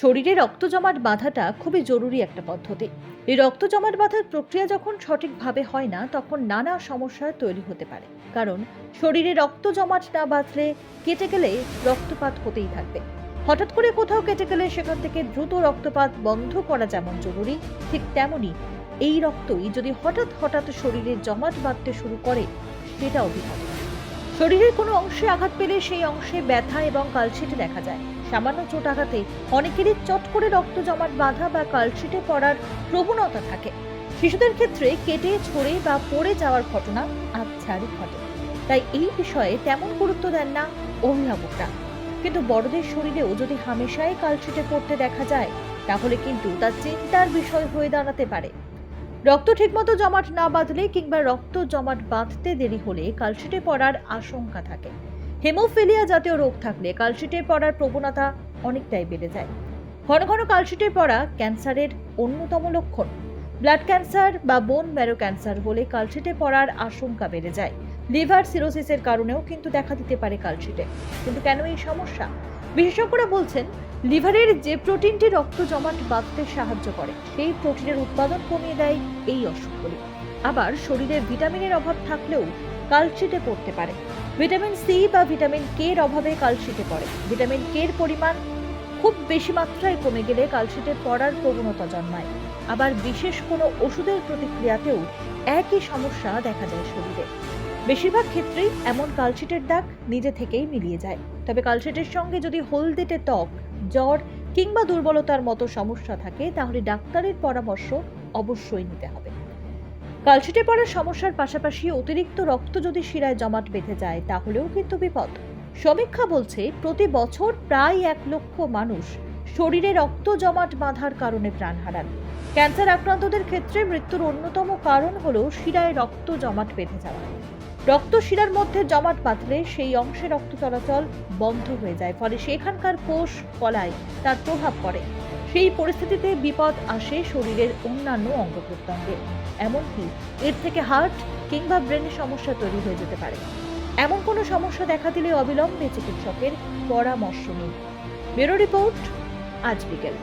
শরীরে রক্ত জমাট বাঁধাটা খুবই জরুরি একটা পদ্ধতি। এই রক্ত জমাট বাঁধার প্রক্রিয়া যখন সঠিকভাবে হয় না, তখন নানা সমস্যা তৈরি হতে পারে। কারণ, শরীরে রক্ত জমাট না বাঁধলে কেটে গেলে রক্তপাত হতেই থাকবে। হঠাৎ করে কোথাও কেটে গেলে সেখান থেকে দ্রুত রক্তপাত বন্ধ করা যেমন জরুরি, ঠিক তেমনই এই রক্তই যদি হঠাৎ হঠাৎ শরীরে জমাট বাঁধতে শুরু করে সেটাও বিপদ শরীরের কোনো অংশে আঘাত পেলে সেই অংশে ব্যথা এবং কালছিটে দেখা যায়। সামান্য চোট আঘাতে অনেকেরই চট করে রক্ত জমাট বাঁধা বা কালছিটে পড়ার প্রবণতা থাকে। শিশুদের ক্ষেত্রে কেটে, ছড়ে বা পড়ে যাওয়ার ঘটনা আবছারি ঘটে। তাই এই বিষয়ে তেমন গুরুত্ব দেন না অভিভাবকরা। কিন্তু বড়দের শরীরেও যদি হামেশাই কালছিটে পড়তে দেখা যায়, তাহলে কিন্তু তা চিন্তার বিষয় হয়ে দাঁড়াতে পারে। রক্ত ঠিকমতো জমাট না বাঁধলে কিংবা রক্ত জমাট বাঁধতে দেরি হলে কালশিটে পড়ার আশঙ্কা থাকে। হেমোফিলিয়া জাতীয় রোগ থাকলে কালশিটে পড়ার প্রবণতা অনেকটাই বেড়ে যায়। ঘন ঘন কালশিটে পড়া ক্যান্সারের অন্যতম লক্ষণ। ব্লাড ক্যান্সার বা বোন ম্যারো ক্যান্সার হলে কালশিটে পড়ার আশঙ্কা বেড়ে যায়। লিভার সিরোসিসের কারণেও কিন্তু দেখা দিতে পারে কালশিটে। কিন্তু কেন এই সমস্যা? বিশেষজ্ঞরা বলছেন, লিভারের যে প্রোটিনটি রক্ত জমাট বাঁধতে সাহায্য করে, সেই প্রোটিনের উৎপাদন কমিয়ে দেয় এই অসুখগুলি। আবার শরীরে ভিটামিনের অভাব থাকলেও কালশিটে পড়তে পারে। ভিটামিন সি বা ভিটামিন কে এর অভাবে কালশিটে পড়ে। ভিটামিন কে এর পরিমাণ খুব বেশি মাত্রায় কমে গেলে কালশিটে পড়ার প্রবণতা জন্মায়। আবার বিশেষ কোনো ওষুধের প্রতিক্রিয়াতেও একই সমস্যা দেখা যায় শরীরে। বেশিরভাগ ক্ষেত্রেই এমন কালশিটের দাগ নিজে থেকেই মিলিয়ে যায়। তবে কালচিটের সঙ্গে যদি হলদেটে ত্বক, জ্বর কিংবা দুর্বলতার মতো সমস্যা থাকে, তাহলে ডাক্তারের পরামর্শ অবশ্যই নিতে হবে। কালছিটে পড়ার সমস্যার পাশাপাশি অতিরিক্ত রক্ত যদি শিরায় জমাট বেঁধে যায়, তাহলেও কিন্তু বিপদ। সমীক্ষা বলছে, প্রতি বছর প্রায় এক লক্ষ মানুষ শরীরে রক্ত জমাট বাঁধার কারণে প্রাণ হারান। ক্যান্সার আক্রান্তদের ক্ষেত্রে মৃত্যুর অন্যতম কারণ হলো শিরায় রক্ত জমাট বেঁধে যাওয়া। রক্ত শিরার মধ্যে জমাট বাঁধলে সেই অংশে রক্ত চলাচল বন্ধ হয়ে যায়, ফলে সেখানকার কোষ কলায় তার প্রভাব পড়ে। সেই পরিস্থিতিতে বিপদ আসে শরীরের অন্যান্য অঙ্গ প্রত্যঙ্গে এমনকি এর থেকে হার্ট কিংবা ব্রেনের সমস্যা তৈরি হয়ে যেতে পারে। এমন কোনো সমস্যা দেখা দিলে অবিলম্বে চিকিৎসকের পরামর্শ নিন। ব্যুরো রিপোর্ট, আজ বিকেল।